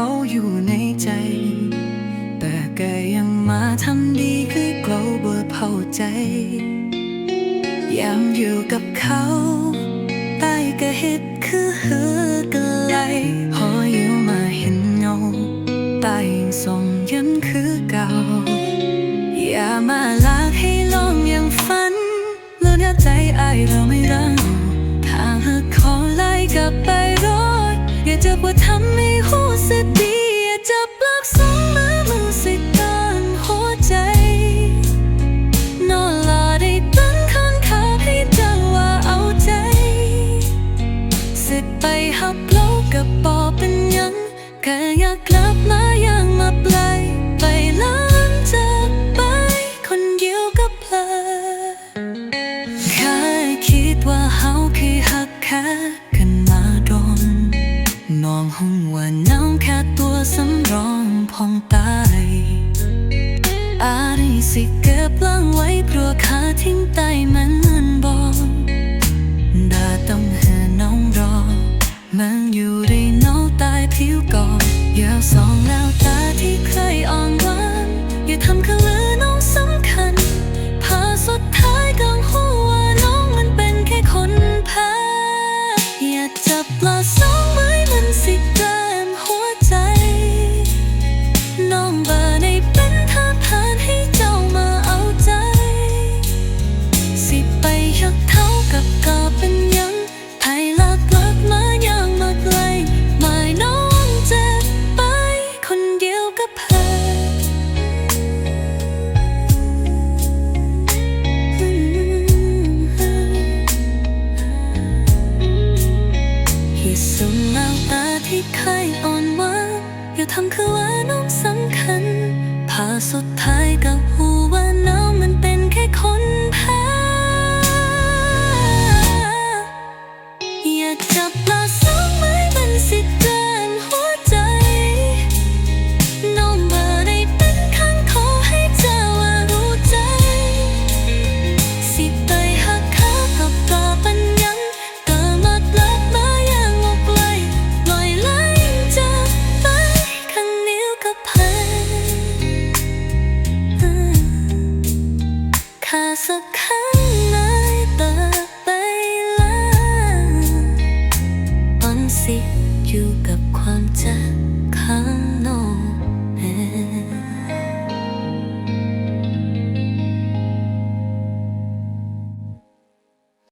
เขาอยู่ในใจ แต่ก็ยังมาทำดีคือเราเบอร์เผาใจ ยามอยู่กับเขาใต้กระเห็ดคือเฮือกไหลพออยู่มาเห็นเงาใต้ส่องยันคือเก่า อย่ามาลากให้ลงยังฝันแล้วเนื้อใจไอเราไม่รังถ้างหักขอไล่กลับไปรอด อย่าเจอว่าทำไม่ หักเล่ากับปอเป็นยังแค่อยากกลับมาย่างมาปลายไปล้างจากไป คนเดียวกับเพลอแค่คิดว่าเฮาคือหักแค่กันมาโดนนองห้องว่าน้องแค่ตัวสำรองพองตายอาริสิเก็บลังไว้กลัวขาทิ้งใต้มัน ผิวก่อนอย่าส่องแล้วตาที่เคยอ่อนหวานอย่าทำคลือน้องสำคัญพาสุดท้ายกังหัวน้องมันเป็นแค่คนแพ้อย่าจับปลา ดแล้วตาที่เคยอ่อนหวานอย่าทำคือว่าน้องสำคัญพาสุดท้ายกับ ข้าสักครั้งนายเติบไปแล้วตอนสิอยู่กับความเจ็บข้างนอก